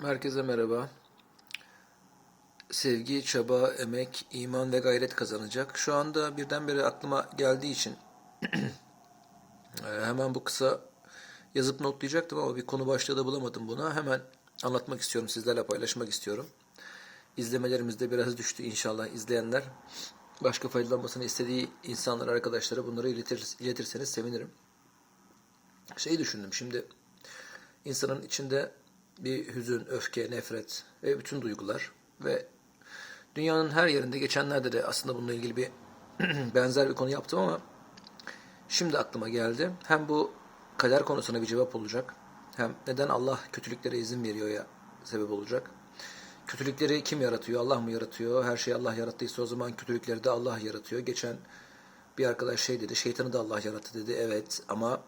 Herkese merhaba. Sevgi, çaba, emek, iman ve gayret kazanacak. Şu anda birdenbire aklıma geldiği için e, hemen bu kısa yazıp notlayacaktım ama bir konu başlığı da bulamadım buna. Hemen anlatmak istiyorum, sizlerle paylaşmak istiyorum. İzlemelerimiz de biraz düştü inşallah izleyenler. Başka faydalanmasını istediği insanlar, arkadaşlara bunları iletir, iletirseniz sevinirim. Şeyi düşündüm şimdi insanın içinde bir hüzün, öfke, nefret ve bütün duygular ve dünyanın her yerinde geçenlerde de aslında bununla ilgili bir benzer bir konu yaptım ama şimdi aklıma geldi. Hem bu kader konusuna bir cevap olacak. Hem neden Allah kötülüklere izin veriyor ya sebep olacak. Kötülükleri kim yaratıyor? Allah mı yaratıyor? Her şeyi Allah yarattıysa o zaman kötülükleri de Allah yaratıyor. Geçen bir arkadaş şey dedi, şeytanı da Allah yarattı dedi. Evet ama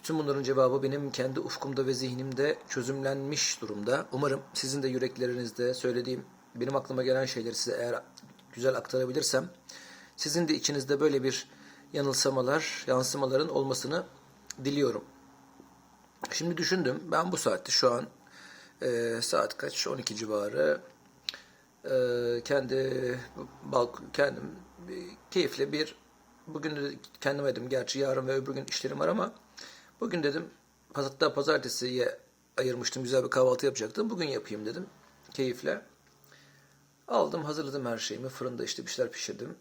bütün bunların cevabı benim kendi ufkumda ve zihnimde çözümlenmiş durumda. Umarım sizin de yüreklerinizde söylediğim, benim aklıma gelen şeyleri size eğer güzel aktarabilirsem, sizin de içinizde böyle bir yanılsamalar, yansımaların olmasını diliyorum. Şimdi düşündüm, ben bu saatte şu an e, saat kaç? 12 civarı. E, kendi balk kendim keyifle bir bugün de kendim dedim gerçi yarın ve öbür gün işlerim var ama Bugün dedim hatta pazartesiye ayırmıştım. Güzel bir kahvaltı yapacaktım. Bugün yapayım dedim. Keyifle. Aldım hazırladım her şeyimi. Fırında işte bir şeyler pişirdim.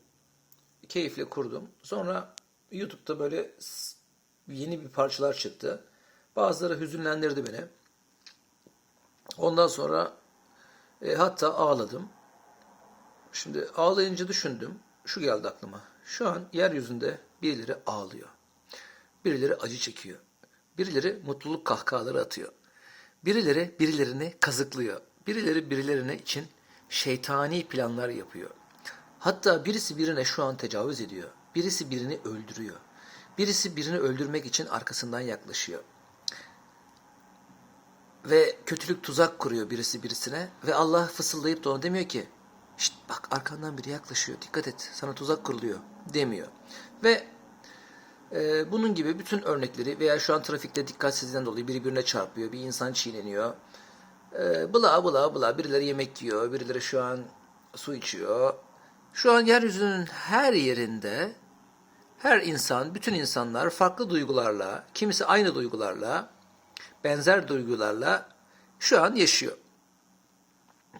Keyifle kurdum. Sonra YouTube'da böyle yeni bir parçalar çıktı. Bazıları hüzünlendirdi beni. Ondan sonra e, hatta ağladım. Şimdi ağlayınca düşündüm. Şu geldi aklıma. Şu an yeryüzünde birileri ağlıyor. Birileri acı çekiyor. Birileri mutluluk kahkahaları atıyor. Birileri birilerini kazıklıyor. Birileri birilerine için şeytani planlar yapıyor. Hatta birisi birine şu an tecavüz ediyor. Birisi birini öldürüyor. Birisi birini öldürmek için arkasından yaklaşıyor. Ve kötülük tuzak kuruyor birisi birisine ve Allah fısıldayıp da ona demiyor ki Şşt bak arkandan biri yaklaşıyor dikkat et sana tuzak kuruluyor demiyor. Ve ee, bunun gibi bütün örnekleri veya şu an trafikte dikkatsizliğinden dolayı biri birine çarpıyor, bir insan çiğneniyor. Ee, bla bla bla birileri yemek yiyor, birileri şu an su içiyor. Şu an yeryüzünün her yerinde her insan, bütün insanlar farklı duygularla, kimisi aynı duygularla, benzer duygularla şu an yaşıyor.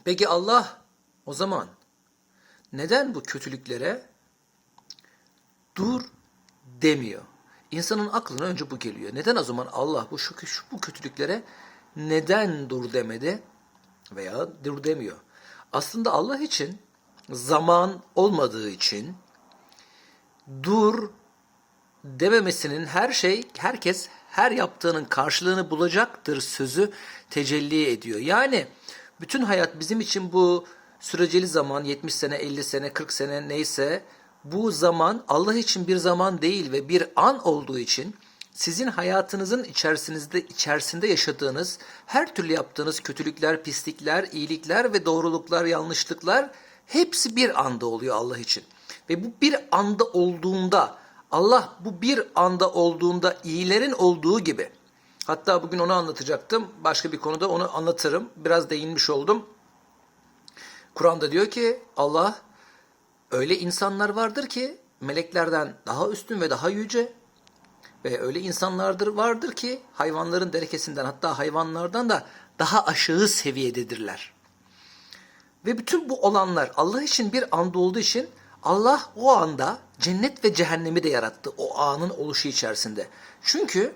Peki Allah o zaman neden bu kötülüklere dur demiyor. İnsanın aklına önce bu geliyor. Neden o zaman Allah bu şu, şu bu kötülüklere neden dur demedi veya dur demiyor. Aslında Allah için zaman olmadığı için dur dememesinin her şey herkes her yaptığının karşılığını bulacaktır sözü tecelli ediyor. Yani bütün hayat bizim için bu süreceli zaman 70 sene, 50 sene, 40 sene neyse bu zaman Allah için bir zaman değil ve bir an olduğu için sizin hayatınızın içerisinde içerisinde yaşadığınız her türlü yaptığınız kötülükler, pislikler, iyilikler ve doğruluklar, yanlışlıklar hepsi bir anda oluyor Allah için. Ve bu bir anda olduğunda Allah bu bir anda olduğunda iyilerin olduğu gibi hatta bugün onu anlatacaktım. Başka bir konuda onu anlatırım. Biraz değinmiş oldum. Kur'an'da diyor ki Allah Öyle insanlar vardır ki meleklerden daha üstün ve daha yüce ve öyle insanlardır vardır ki hayvanların derekesinden hatta hayvanlardan da daha aşağı seviyededirler. Ve bütün bu olanlar Allah için bir anda olduğu için Allah o anda cennet ve cehennemi de yarattı o anın oluşu içerisinde. Çünkü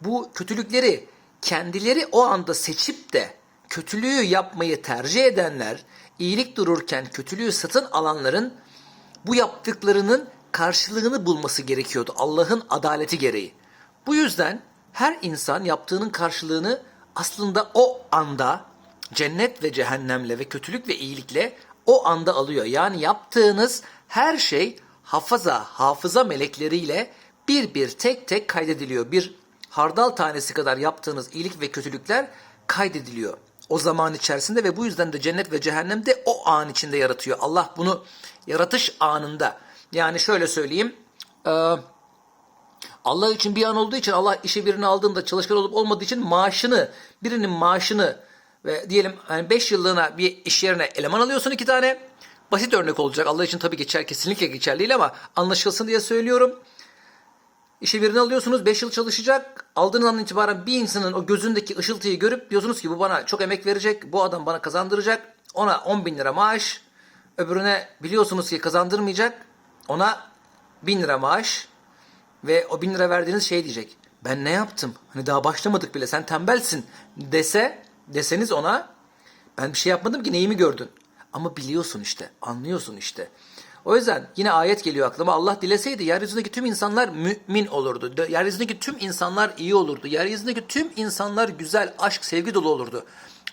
bu kötülükleri kendileri o anda seçip de kötülüğü yapmayı tercih edenler, iyilik dururken kötülüğü satın alanların bu yaptıklarının karşılığını bulması gerekiyordu Allah'ın adaleti gereği. Bu yüzden her insan yaptığının karşılığını aslında o anda cennet ve cehennemle ve kötülük ve iyilikle o anda alıyor. Yani yaptığınız her şey hafaza, hafıza melekleriyle bir bir tek tek kaydediliyor. Bir hardal tanesi kadar yaptığınız iyilik ve kötülükler kaydediliyor o zaman içerisinde ve bu yüzden de cennet ve cehennem de o an içinde yaratıyor. Allah bunu yaratış anında yani şöyle söyleyeyim e, Allah için bir an olduğu için Allah işe birini aldığında çalışkan olup olmadığı için maaşını birinin maaşını ve diyelim hani 5 yıllığına bir iş yerine eleman alıyorsun iki tane. Basit örnek olacak. Allah için tabii geçer kesinlikle geçerli değil ama anlaşılsın diye söylüyorum. İşe birini alıyorsunuz 5 yıl çalışacak. Aldığınız andan itibaren bir insanın o gözündeki ışıltıyı görüp diyorsunuz ki bu bana çok emek verecek. Bu adam bana kazandıracak. Ona 10 bin lira maaş. Öbürüne biliyorsunuz ki kazandırmayacak. Ona 1000 lira maaş. Ve o 1000 lira verdiğiniz şey diyecek. Ben ne yaptım? Hani daha başlamadık bile sen tembelsin dese deseniz ona ben bir şey yapmadım ki neyimi gördün? Ama biliyorsun işte, anlıyorsun işte. O yüzden yine ayet geliyor aklıma. Allah dileseydi yeryüzündeki tüm insanlar mümin olurdu. De- Yeryüzündeki tüm insanlar iyi olurdu. Yeryüzündeki tüm insanlar güzel, aşk, sevgi dolu olurdu.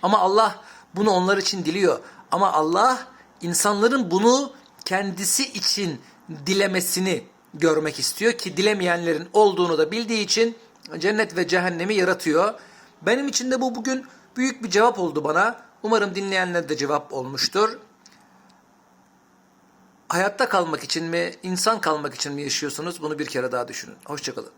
Ama Allah bunu onlar için diliyor. Ama Allah insanların bunu kendisi için dilemesini görmek istiyor ki dilemeyenlerin olduğunu da bildiği için cennet ve cehennemi yaratıyor. Benim için de bu bugün büyük bir cevap oldu bana. Umarım dinleyenler de cevap olmuştur. Hayatta kalmak için mi, insan kalmak için mi yaşıyorsunuz? Bunu bir kere daha düşünün. Hoşçakalın.